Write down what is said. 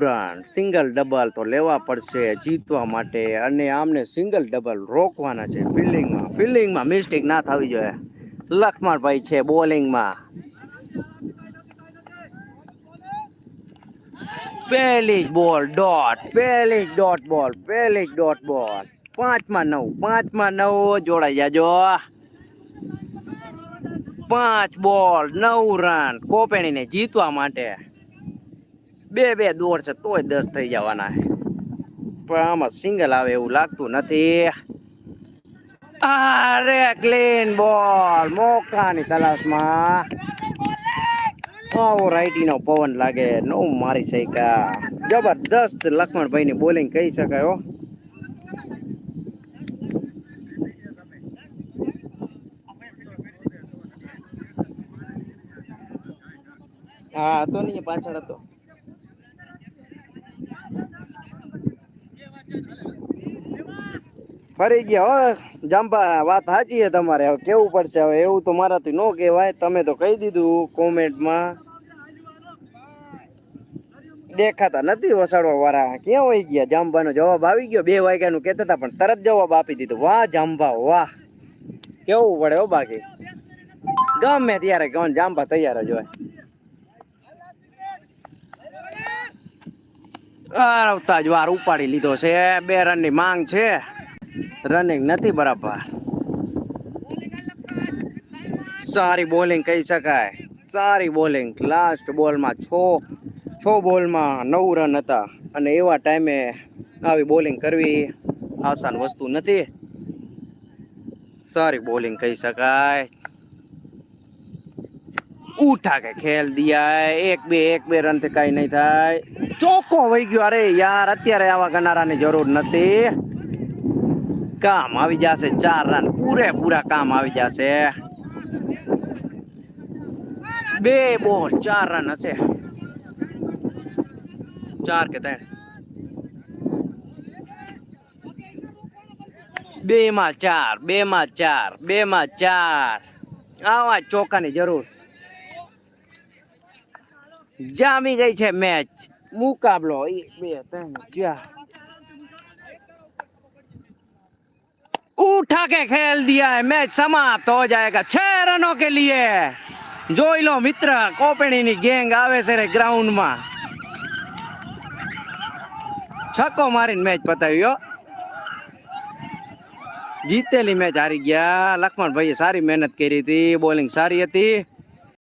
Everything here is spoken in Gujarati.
રન સિંગલ ડબલ તો લેવા પડશે જીતવા માટે. અને આમને સિંગલ ડબલ રોકવાના છે ફિલ્ડિંગમાં. ફિલ્ડિંગમાં મિસ્ટેક ના થવી જોઈએ. લખમણભાઈ છે બોલિંગમાં. પહેલી જ બોલ ડોટ, પહેલી ડોટ બોલ, પહેલી ડોટ બોલ. પાંચમાં નવ પાંચમાં નવ જોડાઈ જાજો. પાંચ બોલ, નવ રન કોપેણીને જીતવા માટે. બે બે દોડ છે, તોય દસ થઈ જવાના પણ આમાં સિંગલ આવે એવું લાગતું નથી. અરે ક્લીન બોલ, મોકાની તલાશમાં. આવો રાઈટીનો પવન લાગે નવ મારી શક્યા. જબરદસ્ત લક્ષ્મણભાઈની બોલિંગ કહી શકાય હો. હા, હતો નહીં પાછળ હતો. ફરી ગયા હો. જાંબા, વાત સાચી છે તમારે. હવે કેવું પડશે હવે? એવું તો મારાથી ન કહેવાય. તમે તો કહી દીધું કોમેન્ટમાં. દેખાતા નથી વસાડવા વાળા. ક્યાં હોય ગયા? જાંબાનો જવાબ આવી ગયો. બે વાગ્યાનું કહેતા હતા, પણ તરત જવાબ આપી દીધો. વાહ, જાંબા, વાહ. કેવું પડે હો બાકી? ગમે ત્યારે કોણ જાંબા તૈયાર જ હોય. આવતા જ વાર ઉપાડી લીધો છે. બે રનની માંગ છે. રનિંગ નથી બરાબર. સારી બોલિંગ કહી શકાય. સારી બોલિંગ લાસ્ટ બોલમાં છ છ બોલમાં નવ રન હતા. અને એવા ટાઈમે આવી બોલિંગ કરવી આસાન વસ્તુ નથી. સારી બોલિંગ કહી શકાય. ઉઠા કે ખેલ દિયા એક બે એક બે રનથી કઈ નહીં થાય. ચોખ્ખો વહી ગયો. અરે યાર, અત્યારે આવા ગનારાની જરૂર નથી. કામ આવી જશે, ચાર રન, પૂરેપૂરા કામ આવી જશે. બે બોલ, ચાર રન હશે. ચાર કે ત્રણ? બે માં ચાર, બે માં ચાર, બે માં ચાર. આવા ચોકાની જરૂર. જામી ગઈ છે મેચ. મુકાબલો, એક, બે, ત્રણ, ચાર. उठा के खेल दिया है मैच समाप्त हो जाएगा छह रनों के लिए જોઈ લો મિત્ર કોપેણીની ગેંગ આવે છે રે ગ્રાઉન્ડમાં છક્કો મારીને મેચ પતાવ્યો જીતેલી મેચ હારી ગયા લક્ષ્મણભાઈએ સારી મહેનત કરી હતી બોલિંગ સારી હતી